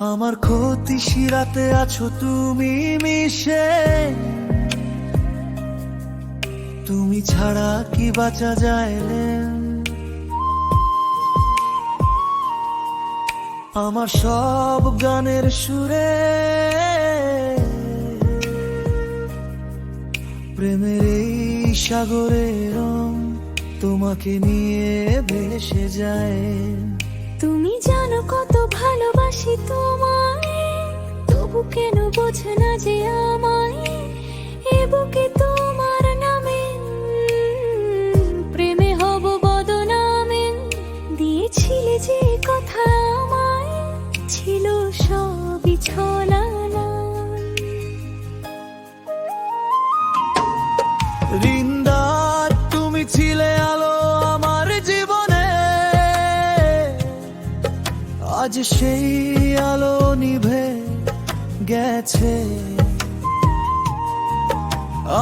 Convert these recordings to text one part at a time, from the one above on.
আমার ক্ষতি শিরাতে আছো তুমি মিশে। তুমি ছাড়া কি বাঁচা যায় আমার সব গানের সুরে প্রেমের এই সাগরে রং তোমাকে নিয়ে ভেসে যায়। তুমি জানো কত ভালোবাসি কেন বোঝে না যে আমায় এ বুকে তোমার নামে প্রেমে হব বদনামে। দিয়েছিলে যে কথা আমায়, ছিল সবই ছলা রিন্দা, তুমি ছিলে আলো আমার জীবনে। আজ সেই আলো গেছে।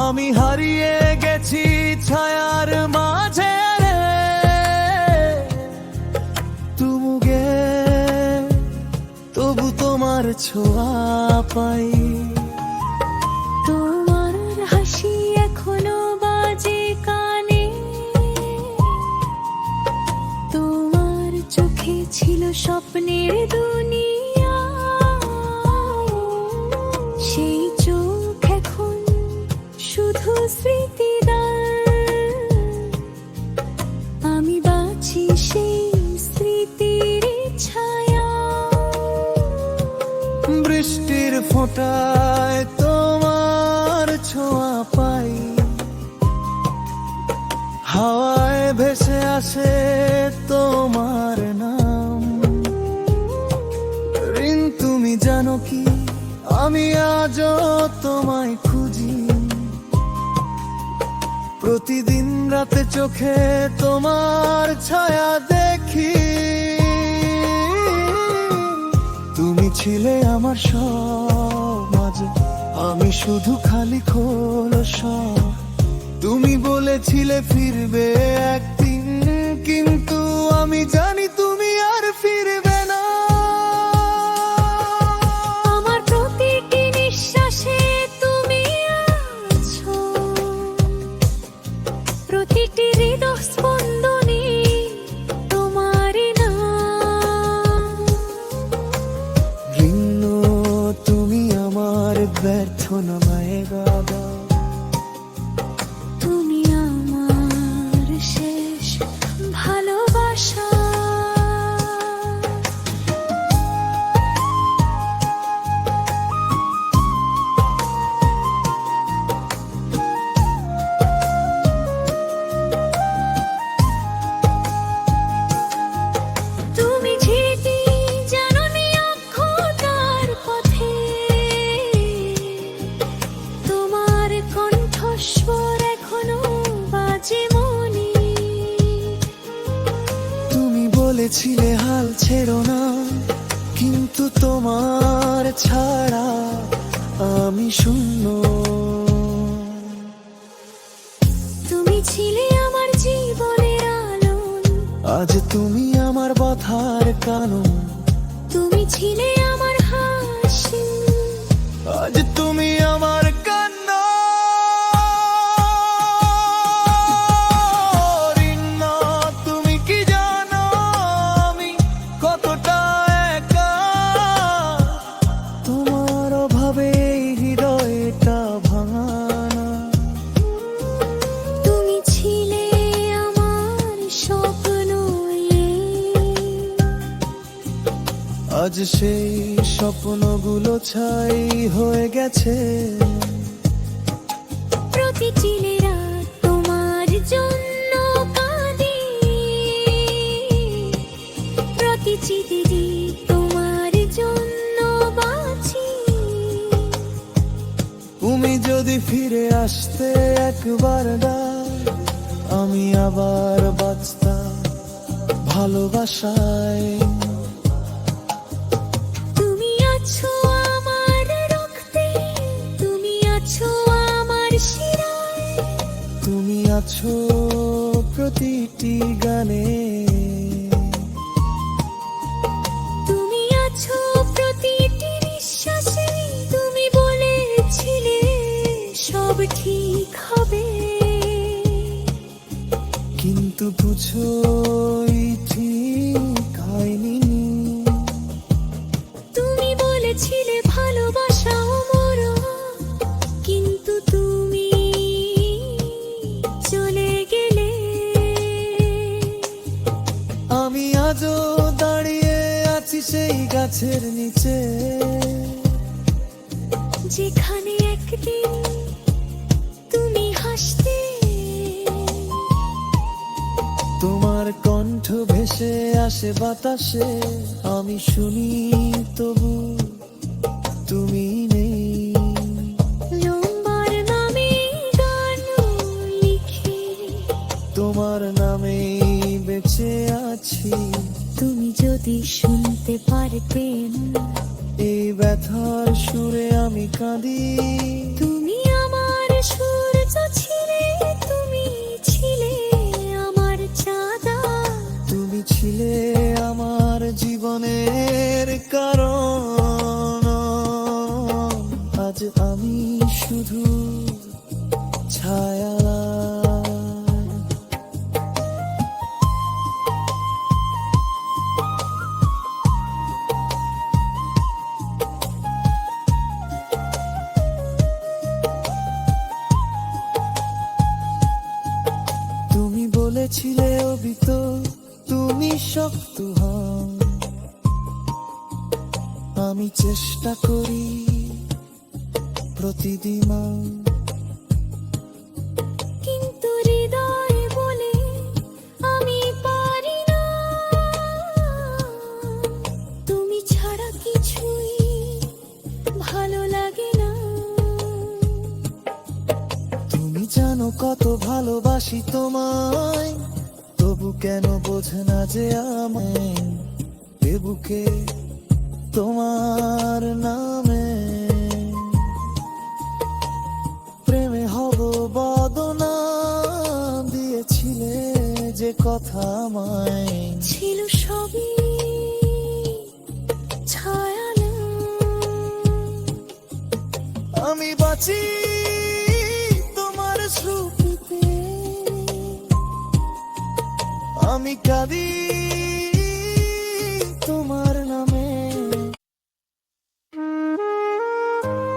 আমি হারিয়ে গেছি ছায়ার মাঝে রে। তুমুগে তবু তোমার ছোঁয়া পাই। তোমার হাসি এখনও বাজে কানে। তোমার চোখে ছিল স্বপ্নের দুনিয়া বৃষ্টির ফোঁটায় তোমার ছোঁয়া পাই, হাওয়ায় ভেসে আসে তোমার নাম। ঋণ তুমি জানো কি? আমি আজও তোমায় খুঁজি। প্রতিদিন রাতে চোখে তোমার ছায়া দেখি। ছিলে আমার সব মাঝে আমি শুধু খালি খোল তুমি বলেছিলে ফিরবে একদিন, কিন্তু আমি জানি ব্যর্থ নামায় গাদা ছাড়া আমি শূন্য। তুমি ছিলে আমার জীবনের আলো। আজ তুমি আমার বথার কানন তুমি ছিলে সেই স্বপ্নগুলো ছাই হয়ে গেছে। প্রতিটি রাত তোমার জন্য কাঁদি। প্রতিটি দিদি তোমার জন্য বাঁচি। তুমি যদি ফিরে আসতে একবার না আমি আবার বাঁচতাম ভালোবাসায়। আছো প্রতিটি গানে। তুমি আছো প্রতিটি নিঃশ্বাসে তুমি বলেছিলে সব ঠিক হবে। কিন্তু বুঝোই ঠিক গাছের নিচে। যেখানে একদিন তুমি হাসতে। তোমার কণ্ঠ ভেসে আসে বাতাসে আমি শুনি তবু কাঁদি। তুমি আমার সূর্য ছিলে তুমি ছিলে আমার চাঁদা। তুমি ছিলে আমার জীবনের কারণ। আজ আমি শুধু ছায়া শক্ত হও। আমি চেষ্টা করি প্রতিদিন কিন্তু হৃদয় বলে আমি পারি না। তুমি ছাড়া কিছুই ভালো লাগে না। তুমি জানো কত ভালোবাসি তোমায়। তবু কেন বোঝে না যে আমায় এ বুকে তোমার নামে? প্রেমে হব বদনা দিয়েছিলে যে কথা আমায়। ছিল সবই ছায়ালো আমি বাঁচি তোমার স্মৃতিতে আমি কাঁদি